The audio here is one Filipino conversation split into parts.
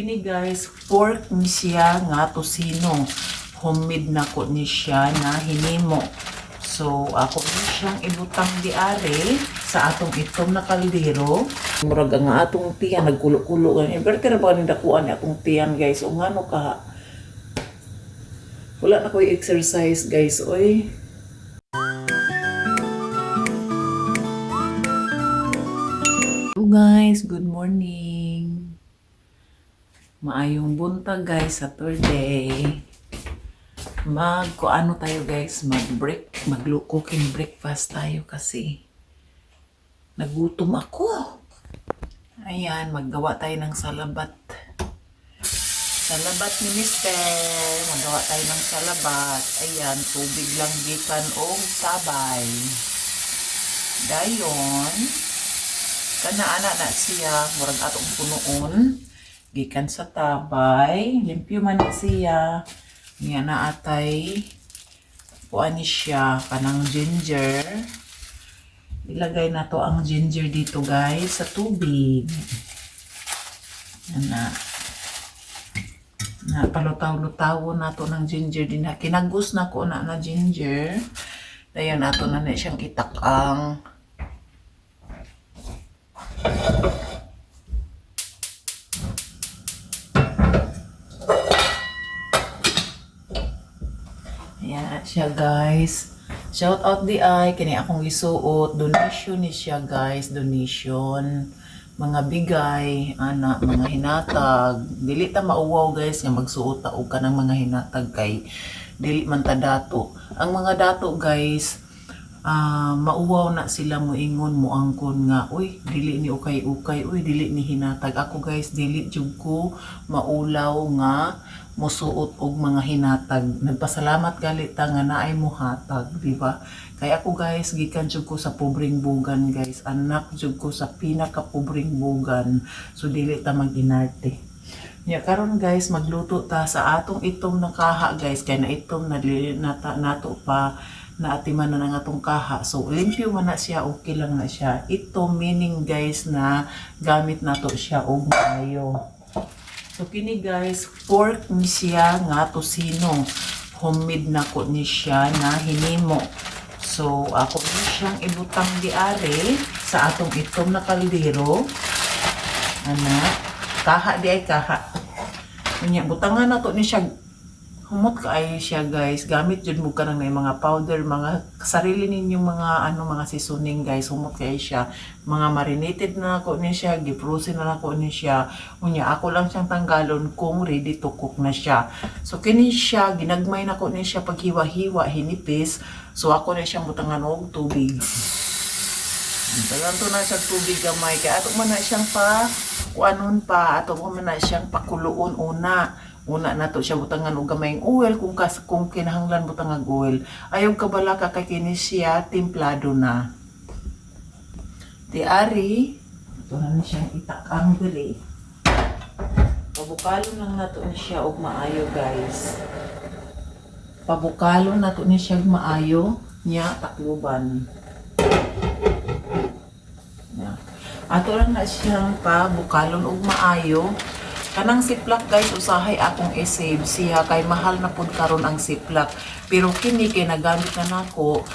Ini guys, pork ni siya nga tosino. Homemade na ko ni siya na hinimo. So, ako ni siyang ibutang di are sa atong itom na kaldero. Murag nga atong tiyan, nagkulo-kulo. Inverter ba ni dakuan ni atong tiyan guys? O nga no ka? Wala na ko exercise guys, oy. Guys, good morning. Maayong buntag guys, Saturday. Mag ano tayo guys, mag break, mag cooking breakfast tayo kasi nagutom ako. Ayan, maggawa tayo ng salabat. Salabat ni Mister. Magawa tayo ng salabat. Ayan, tubig lang gikan o sabay. Dayon, ana na siya, murag atong punuon. Gikan sa tabay, limpyo man siya. Niya na atay, kuan siya, kanang ginger. Ilagay na to ang ginger dito guys, sa tubig. Na. Na palutaw-lutaw na to ng ginger din na. Kinagus na ko na na ginger. Dayon nato na na siyang itakang. Siya guys. Shout out di ay kini akong isuot. Donation ni siya guys. Donation. Mga bigay, ana, mga hinatag. Dili ta mauwaw guys nga magsuot ta og kanang mga hinatag kay dili man ta dato. Ang mga dato guys, ah mauwaw na sila moingon mo angkon nga uy dili ni ukay-ukay uy dili ni hinatag ako guys dili jud ko maulaw nga mosuot og mga hinatag nagpasalamat gali ta nga naay mo hatag di ba kay ako guys gikan jud ko sa pobreng bugan guys anak jud ko sa pinaka pobreng bugan so dili ta maginarte Ya karon guys magluto ta sa atong itom na kaha guys kay na itom na nata nato pa naatiman na ng atong kaha. So, limpyo man na siya, okay lang na siya. Ito meaning guys na gamit nato siya og maayo. So, kini guys, pork ni siya nga tosino. Homemade na ko ni siya na hinimo. So, ako ni siyang ibutang di are sa atong itom na kaldero. Ana, kaha di ay kaha. Unya, butangan na to ni siya humot kaayo siya guys. Gamit jud mo kanang may mga powder mga sarili ninyong mga ano mga seasoning guys. Humot kaayo siya. Mga marinated na ako ni siya gifrozen na ako ni siya. Unya ako lang siyang tanggalon kung ready to cook na siya. So kini siya ginagmay na ko ni siya paghiwa-hiwa hinipis. So ako na siyang butangan og tubig. Dagan to na sa tubig gamay. Kay ato man na siyang pa kuanon pa. Ato man na siyang pakuluon una una nato siya butangan og gamayng oil kung kas kung kinahanglan butang og oil ayaw ka bala ka kay kini siya templado na di ari ito na ni siyang itakang diri pabukalo lang nato ni siya og maayo guys pabukalo nato ni siya og maayo nya takluban. Ato lang na siyang pa bukalon og maayo. Kanang siplak guys usahay akong i-save siya kay mahal na pud karon ang siplak. Pero kini kay nagamit na nako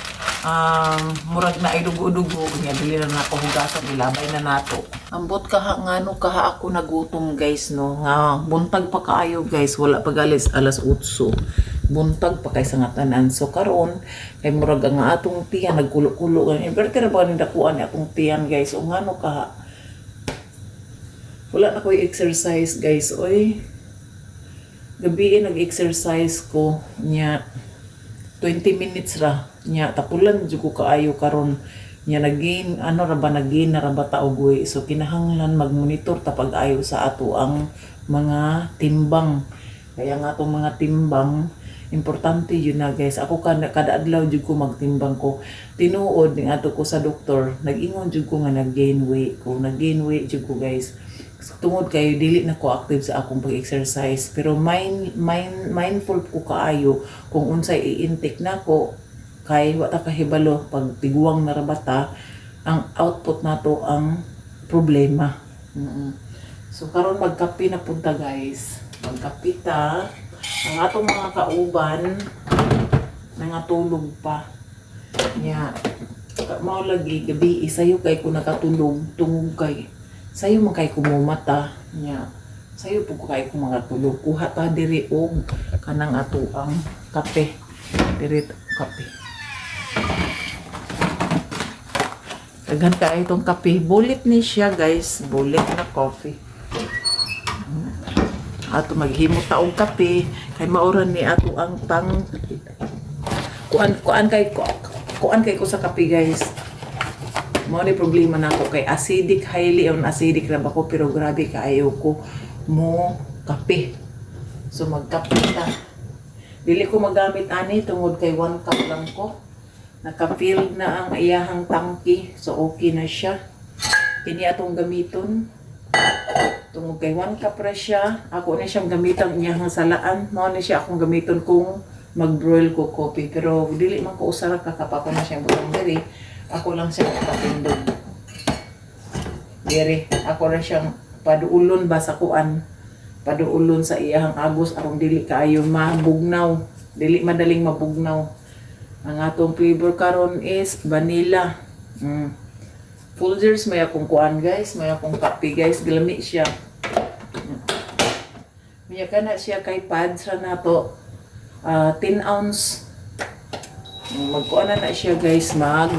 um, murag na ay dugo-dugo niya dili na nako hugasan ilabay na nato. Ambot kaha ngano kaha ako nagutom guys no nga buntag pa kaayo guys wala pa galis alas 8 buntag pa kay sa nga tanan. So karon kay murag ang atong tiyan nagkulo-kulo kan. Inverter ba ni dakuan ni akong tiyan guys. O ngano ka wala na ko'y exercise guys. Oy. Gabi nag-exercise ko niya. 20 minutes ra niya. Tapulan jud ko kaayo karon. Niya nagain ano ra ba nagain na ra ba ta og way. so kinahanglan magmonitor ta pag-ayo sa ato ang mga timbang. Kaya nga itong mga timbang importante yun na guys. Ako kada, kada adlaw jud ko magtimbang ko. Tinuod ning ato ko sa doktor. Nag-ingon jud ko nga nag-gain weight ko. Nag-gain weight jud ko guys tungod kayo dili na ko active sa akong pag-exercise pero mind, mind, mindful ko kaayo kung unsay i-intake nako kay wa ta kahibalo pag tiguang narabata ang output nato ang problema So karon magkape na punta guys. Magkape ta. Ang atong mga kauban nangatulog pa. Nya mao lagi gabi isayo kay ko nakatulog tungog kay sayo man kay kumumata nya sayo po ko kay ko tulog kuha ta diri og kanang ato ang kape diri kape Daghan ka itong kape. Bullet ni siya, guys. Bullet na coffee. Ato maghimo ta og kape kay mauran ni ato ang pang kuan kuan kay ku- kuan kay ko sa kape, guys. Mao ni problema nako kay acidic highly on acidic ra ko pero grabe kaayo ko mo kape. So magkape ta. Dili ko magamit ani tungod kay one cup lang ko. Naka-filled na ang iyahang tangki. So, okay na siya. Kini atong gamiton. Tungod kay one cup ra siya. Ako na siyang gamitan iyahang salaan. Mao na siya akong gamiton kung mag-broil ko coffee. Pero dili man ko usara kakapa ko na siyang butang diri. Ako lang siya kapindog. Diri, ako ra siyang paduulon ba sa kuan. Paduulon sa iyahang agos aron dili kaayo mabugnaw. Dili madaling mabugnaw. Ang atong flavor karon is vanilla. Mm. Folgers may akong kuan guys, may akong kape guys, glami siya. May kana siya kay pads ra nato. Ah, 10 ounce. Magkuan na na siya guys, mag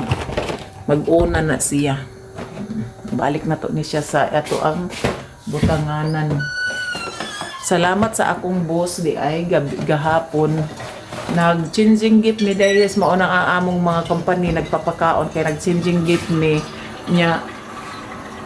mag-una na siya. Balik na to ni siya sa ato ang butanganan. Salamat sa akong boss di ay gahapon. Nag-changing gift mi dahil sa maunang aamong mga company. Nagpapakaon. Kay nag-changing gift mi nya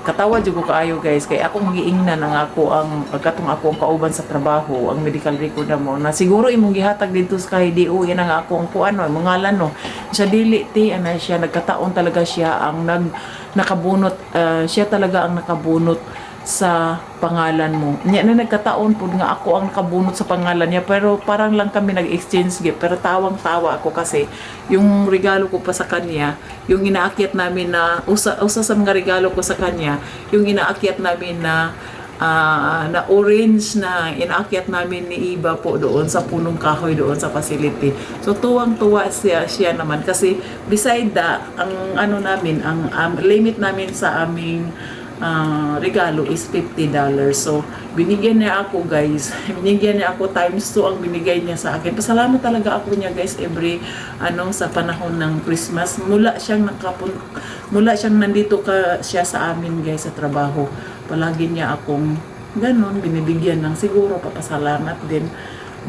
katawa jud ko kaayo guys. Kay akong giingnan ang ako ang pagkatong ako ang kauban sa trabaho ang medical record mo. Na siguro imong gihatag dito sa KDO yan ang ako ang kuano ang ngalan no? Siya dili ti ana siya nagkataon talaga siya ang nag nakabunot ah, siya talaga ang nakabunot sa pangalan mo. Nya na nagkataon po nga ako ang nakabunot sa pangalan niya pero parang lang kami nag-exchange gift pero tawang-tawa ako kasi yung regalo ko pa sa kanya, yung inaakyat namin na usa usa sa mga regalo ko sa kanya, yung inaakyat namin na ah, na orange na inaakyat namin ni Iba po doon sa punong kahoy doon sa facility. So tuwang-tuwa siya siya naman kasi beside that, ang ano namin, ang um, limit namin sa aming ah, regalo is $50. So, binigyan niya ako guys. binigyan niya ako times 2 ang binigay niya sa akin. Pasalamat talaga ako niya guys every ano sa panahon ng Christmas. Mula siyang nakapun mula siyang nandito ka siya sa amin guys sa trabaho. Palagi niya akong ganon binibigyan ng siguro papasalamat din.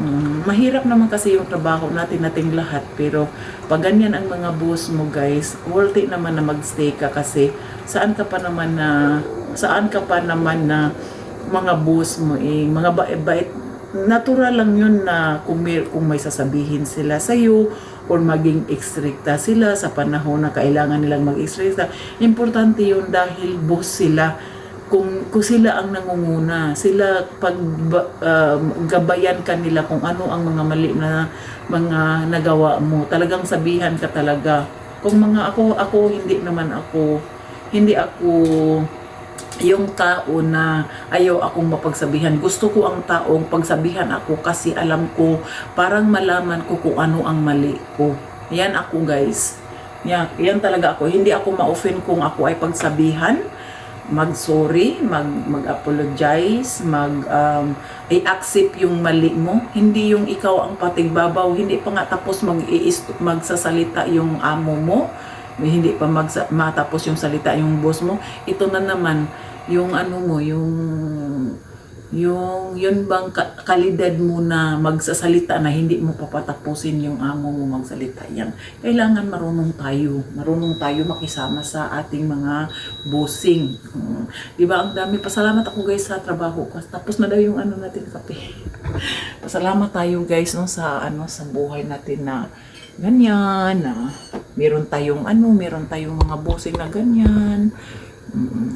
Mm, mahirap naman kasi yung trabaho natin nating lahat pero pag ganyan ang mga boss mo guys worth it naman na magstay ka kasi saan ka pa naman na saan ka pa naman na mga boss mo eh mga bait natural lang yun na kung may, kung may sasabihin sila sa iyo or maging ekstrikta sila sa panahon na kailangan nilang mag-ekstrikta importante yun dahil boss sila kung, kung sila ang nangunguna, sila pag um, gabayan ka nila kung ano ang mga mali na mga nagawa mo. Talagang sabihan ka talaga. Kung mga ako, ako hindi naman ako, hindi ako yung tao na ayaw akong mapagsabihan. Gusto ko ang taong pagsabihan ako kasi alam ko, parang malaman ko kung ano ang mali ko. Yan ako guys. Yan, yan talaga ako. Hindi ako ma-offend kung ako ay pagsabihan mag-sorry, mag, mag-apologize, mag, um, i-accept yung mali mo. Hindi yung ikaw ang patigbabaw, hindi pa nga tapos mag magsasalita yung amo mo, hindi pa magsa- matapos yung salita yung boss mo. Ito na naman, yung ano mo, yung yung yun bang ka- kalidad mo na magsasalita na hindi mo papatapusin yung amo mo magsalita yan. Kailangan marunong tayo. Marunong tayo makisama sa ating mga bossing. Hmm. Di? Ang dami. Pasalamat ako guys sa trabaho ko. Tapos na daw yung ano natin kape. Pasalamat tayo guys no, sa ano sa buhay natin na ganyan na meron tayong ano, meron tayong mga bossing na ganyan.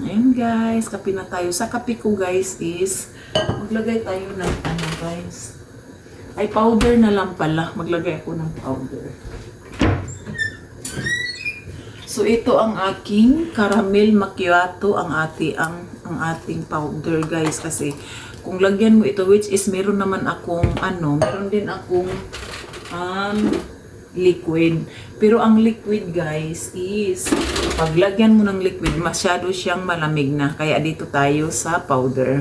Ayan guys, kape na tayo. Sa kape ko guys is, maglagay tayo ng ano guys. Ay, powder na lang pala. Maglagay ako ng powder. So ito ang aking caramel macchiato, ang ati ang ang ating powder guys kasi kung lagyan mo ito which is meron naman akong ano, meron din akong um, liquid. Pero ang liquid guys is paglagyan mo ng liquid masyado siyang malamig na kaya dito tayo sa powder.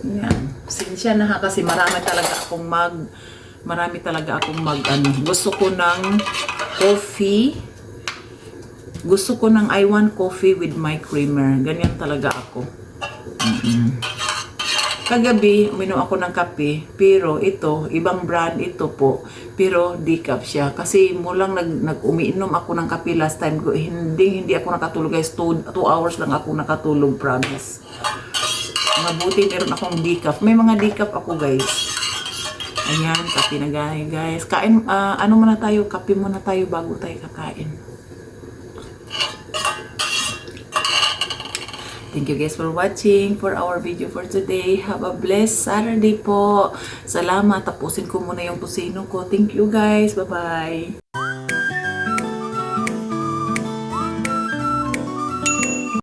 Yan. Sinsya na ha kasi marami talaga akong mag marami talaga akong mag ano. Gusto ko ng coffee. Gusto ko ng I want coffee with my creamer. Ganyan talaga ako. Mm-mm. Kagabi, uminom ako ng kape, pero ito, ibang brand ito po, pero decaf siya. Kasi mulang nag, nag umiinom ako ng kape last time hindi, hindi ako nakatulog guys, 2 hours lang ako nakatulog, promise. Mabuti meron akong decaf. May mga decaf ako guys. Ayan, kape na guys. Kain, ah, ano muna tayo, kape muna tayo bago tayo kakain. Thank you guys for watching for our video for today. Have a blessed Saturday po. Salamat. Tapusin ko muna yung pusino ko. Thank you guys. Bye-bye.